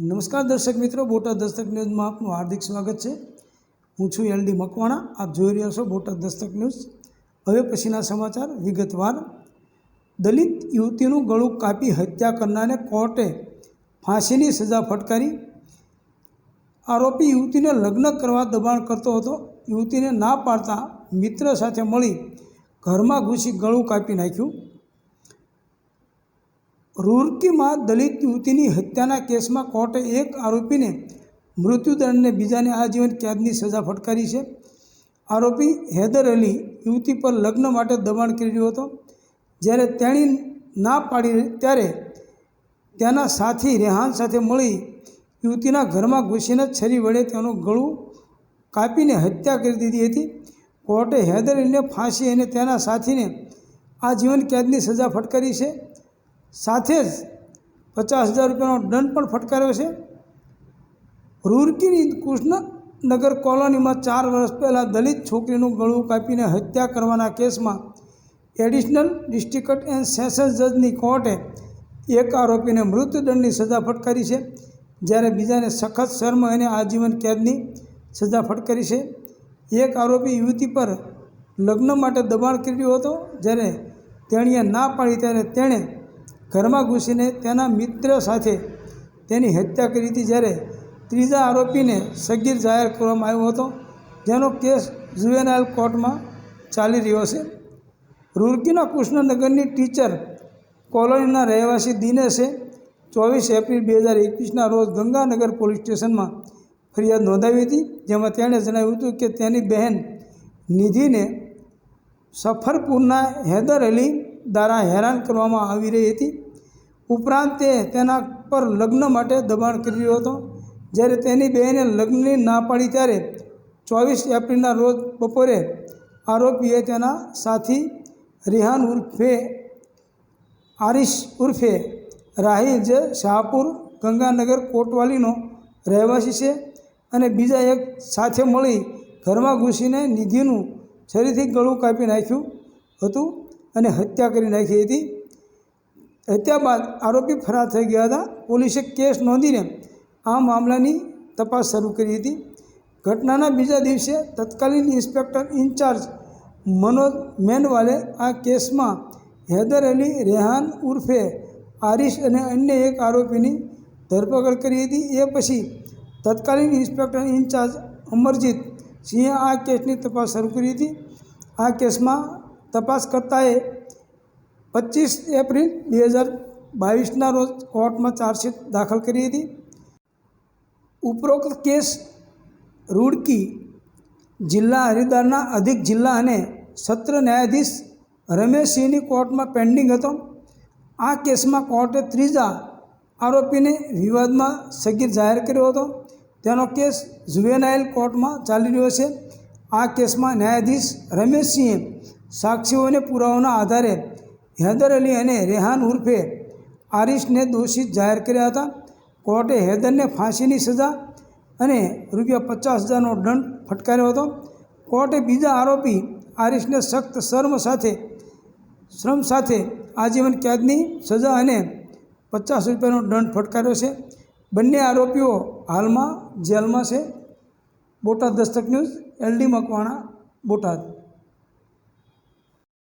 નમસ્કાર દર્શક મિત્રો, બોટાદ દસ્તક ન્યૂઝમાં આપનું હાર્દિક સ્વાગત છે. હું છું એલ ડી મકવાણા, આપ જોઈ રહ્યા છો બોટાદ દસ્તક ન્યૂઝ. હવે પછીના સમાચાર વિગતવાર. દલિત યુવતીનું ગળું કાપી હત્યા કરનારને કોર્ટે ફાંસીની સજા ફટકારી. આરોપી યુવતીને લગ્ન કરવા દબાણ કરતો હતો. યુવતીને ના પાડતા મિત્ર સાથે મળી ઘરમાં ઘૂસી ગળું કાપી નાખ્યું. રૂરકીમાં દલિત યુવતીની હત્યાના કેસમાં કોર્ટે એક આરોપીને મૃત્યુદંડને બીજાને આજીવન કેદની સજા ફટકારી છે. આરોપી હૈદર અલી યુવતી પર લગ્ન માટે દબાણ કરી હતો. જ્યારે તેણી ના પાડી ત્યારે તેના સાથી રેહાન સાથે મળી યુવતીના ઘરમાં ઘૂસીને છરી વડે તેનું ગળું કાપીને હત્યા કરી દીધી હતી. કોર્ટે હૈદર અલીને ફાંસી અને તેના સાથીને આજીવન કેદની સજા ફટકારી છે. સાથે જ પચાસ હજાર રૂપિયાનો દંડ પણ ફટકાર્યો છે. રૂરકીની કૃષ્ણનગર કોલોનીમાં ચાર વર્ષ પહેલાં દલિત છોકરીનું ગળું કાપીને હત્યા કરવાના કેસમાં એડિશનલ ડિસ્ટ્રિક્ટ એન્ડ સેશન્સ જજની કોર્ટે એક આરોપીને મૃત્યુદંડની સજા ફટકારી છે, જ્યારે બીજાને સખત શર્મ અને આજીવન કેદની સજા ફટકારી છે. એક આરોપી યુવતી પર લગ્ન માટે દબાણ કર્યું હતો, જ્યારે તેણીએ ના પાડી ત્યારે તેણે ઘરમાં ઘૂસીને તેના મિત્ર સાથે તેની હત્યા કરી હતી જ્યારે ત્રીજા આરોપીને સગીર જાહેર કરવામાં આવ્યો હતો. જેનો કેસ જુવેનાઇલ કોર્ટમાં ચાલી રહ્યો છે. રૂરકીના કૃષ્ણનગરની ટીચર કોલોનીના રહેવાસી દિનેશે ચોવીસ એપ્રિલ બે હજાર એકવીસના રોજ ગંગાનગર પોલીસ સ્ટેશનમાં ફરિયાદ નોંધાવી હતી. જેમાં તેણે જણાવ્યું હતું કે તેની બહેન નિધિને સફરપુરના હૈદર અલી દ્વારા હેરાન કરવામાં આવી રહી હતી. ઉપરાંત તે તેના પર લગ્ન માટે દબાણ કરી રહ્યો હતો. જ્યારે તેની બહેને લગ્નની ના પાડી ત્યારે ચોવીસ એપ્રિલના રોજ બપોરે આરોપીએ તેના સાથી રિહાન ઉર્ફે, આરિશ ઉર્ફે, રાહિલ જે શાહપુર, ગંગાનગર કોટવાલીનો રહેવાસી છે અને બીજા એક સાથે મળી ઘરમાં ઘૂસીને નિધિનું છરીથી ગળું કાપી નાખ્યું હતું. અને હત્યા કરી નાખી હતી. હત્યા બાદ આરોપી ફરાર થઈ ગયા હતા. પોલીસે કેસ નોંધીને આ મામલાની તપાસ શરૂ કરી હતી. ઘટનાના બીજા દિવસે તત્કાલીન ઇન્સ્પેક્ટર ઇન્ચાર્જ મનોજ મેનવાલે આ કેસમાં હૈદર અલી, રેહાન ઉર્ફે આરિશ અને અન્ય એક આરોપીની ધરપકડ કરી હતી. એ પછી તત્કાલીન ઇન્સ્પેક્ટર ઇન્ચાર્જ અમરજીત સિંહે આ કેસની તપાસ શરૂ કરી હતી. આ કેસમાં તપાસકર્તાએ પચીસ એપ્રિલ બે હજાર બાવીસના રોજ કોર્ટમાં ચાર્જશીટ દાખલ કરી હતી. ઉપરોક્ત કેસ રૂડકી જિલ્લા હરિદ્વારના અધિક જિલ્લા અને સત્ર ન્યાયાધીશ રમેશસિંહની કોર્ટમાં પેન્ડિંગ હતો. આ કેસમાં કોર્ટે ત્રીજા આરોપીને વિવાદમાં સગીર જાહેર કર્યો હતો. તેનો કેસ જુવેનાઇલ કોર્ટમાં ચાલી રહ્યો છે. આ કેસમાં ન્યાયાધીશ રમેશસિંહે સાક્ષીઓને પુરાવાના આધારે હૈદર અલી અને રેહાન ઉર્ફે આરિશને દોષિત જાહેર કર્યા હતા. કોર્ટે હૈદરને ફાંસીની સજા અને રૂપિયા પચાસ હજારનો દંડ ફટકાર્યો હતો. કોર્ટે બીજા આરોપી આરિશને સખ્ત શર્મ સાથે, શ્રમ સાથે આજીવન કેદની સજા અને પચાસ રૂપિયાનો દંડ ફટકાર્યો છે. બંને આરોપીઓ હાલમાં જેલમાં છે. Botad Dastak news, LD Makwana, Botad.